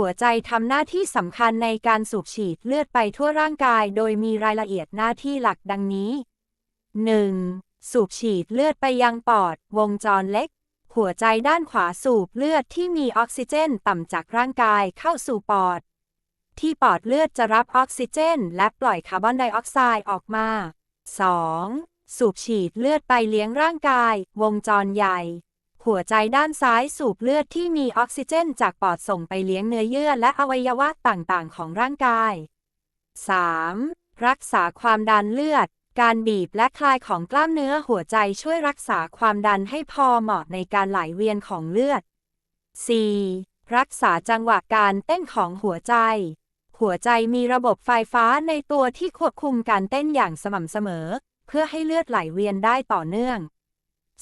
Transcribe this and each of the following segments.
หัวใจทำหน้าที่สำคัญในการสูบฉีดเลือดไปทั่วร่างกาย โดยมีรายละเอียดหน้าที่หลักดังนี้ 1. สูบฉีดเลือดไปยังปอด วงจรเล็ก หัวใจด้านขวาสูบเลือดที่มีออกซิเจนต่ำจากร่างกายเข้าสู่ปอด ที่ปอดเลือดจะรับออกซิเจน และปล่อยคาร์บอนไดออกไซด์ออกมา 2. สูบฉีดเลือดไปเลี้ยงร่างกาย วงจรใหญ่ หัวใจด้านซ้ายสูบเลือดที่มีออกซิเจนจากปอดส่งไปเลี้ยงเนื้อเยื่อและอวัยวะต่างๆ ของร่างกาย 3. รักษาความดันเลือด การบีบและคลายของกล้ามเนื้อหัวใจช่วยรักษาความดันให้พอเหมาะในการไหลเวียนของเลือด 4. รักษาจังหวะการเต้นของหัวใจ หัวใจมีระบบไฟฟ้าในตัวที่ควบคุมการเต้นอย่างสม่ำเสมอ เพื่อให้เลือดไหลเวียนได้ต่อเนื่อง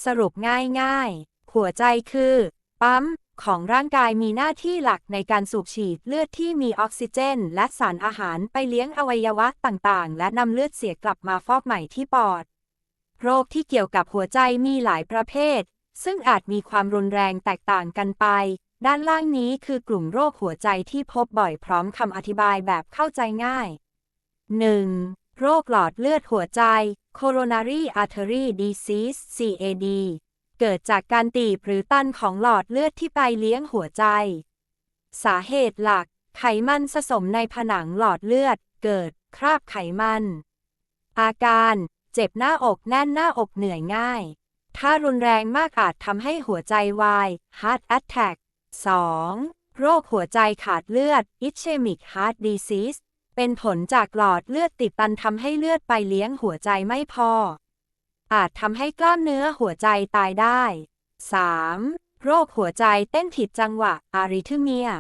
สรุปง่ายๆ หัวใจคือ ปั๊ม ของร่างกายมีหน้าที่หลักในการสูบฉีดเลือดที่มีออกซิเจน และสารอาหารไปเลี้ยงอวัยวะต่างๆ และนำเลือดเสียกลับมาฟอกใหม่ที่ปอด โรคที่เกี่ยวกับหัวใจมีหลายประเภท ซึ่งอาจมีความรุนแรงแตกต่างกันไป ด้านล่างนี้คือกลุ่มโรคหัวใจที่พบบ่อยพร้อมคำอธิบายแบบเข้าใจง่าย 1. โรคหลอดเลือดหัวใจ coronary artery disease CAD เกิดจากการตีบหรือตันของหลอดเลือดที่ไปเลี้ยงหัวใจ สาเหตุหลัก ไขมันสะสมในผนังหลอดเลือด เกิดคราบไขมัน อาการ เจ็บหน้าอกแน่นหน้าอกเหนื่อยง่าย ถ้ารุนแรงมากอาจทำให้หัวใจวาย heart attack 2. โรคหัวใจขาดเลือด ischemic heart disease เป็นผลจากหลอดเลือดติดตันทำให้เลือดไปเลี้ยงหัวใจไม่พอ อาจทำให้กล้ามเนื้อหัวใจตายได้ 3. โรคหัวใจเต้นผิดจังหวะอาริทึเมีย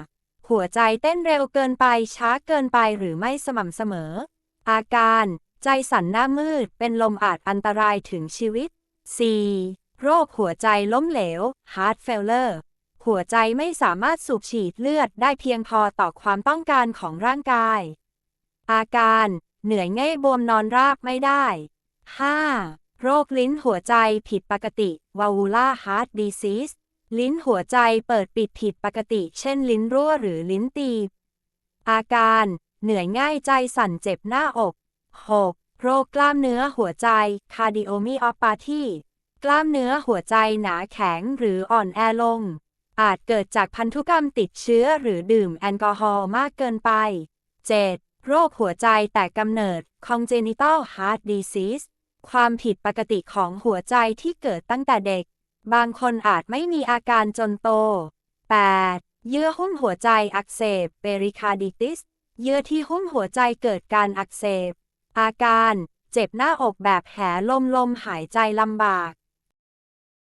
หัวใจเต้นเร็วเกินไปช้าเกินไปหรือไม่สม่ำเสมอ อาการ ใจสั่นหน้ามืดเป็นลมอาจอันตรายถึงชีวิต 4. โรคหัวใจล้มเหลว heart failure หัวใจไม่สามารถสูบฉีดเลือดได้เพียงพอต่อความต้องการของร่างกาย อาการ เหนื่อยง่ายบวมนอนราบไม่ได้ 5. โรคลิ้นหัวใจผิดปกติ valvular heart disease ลิ้นหัวใจเปิดปิดผิดปกติ เช่นลิ้นรั่วหรือลิ้นตีบ อาการ เหนื่อยง่ายใจสั่นเจ็บหน้าอก 6. โรคกล้ามเนื้อหัวใจ cardiomyopathy กล้ามเนื้อหัวใจหนาแข็งหรืออ่อนแอลง อาจเกิดจากพันธุกรรมติดเชื้อหรือดื่มแอลกอฮอล์มากเกินไป 7. โรคหัวใจแต่กำเนิด congenital heart disease ความผิดปกติของหัวใจที่เกิดตั้งแต่เด็ก บางคนอาจไม่มีอาการจนโต 8. เยื่อหุ้มหัวใจอักเสบ pericarditis เยื่อที่หุ้มหัวใจเกิดการอักเสบ อาการ เจ็บหน้าอกแบบแผลลมลมหายใจลำบาก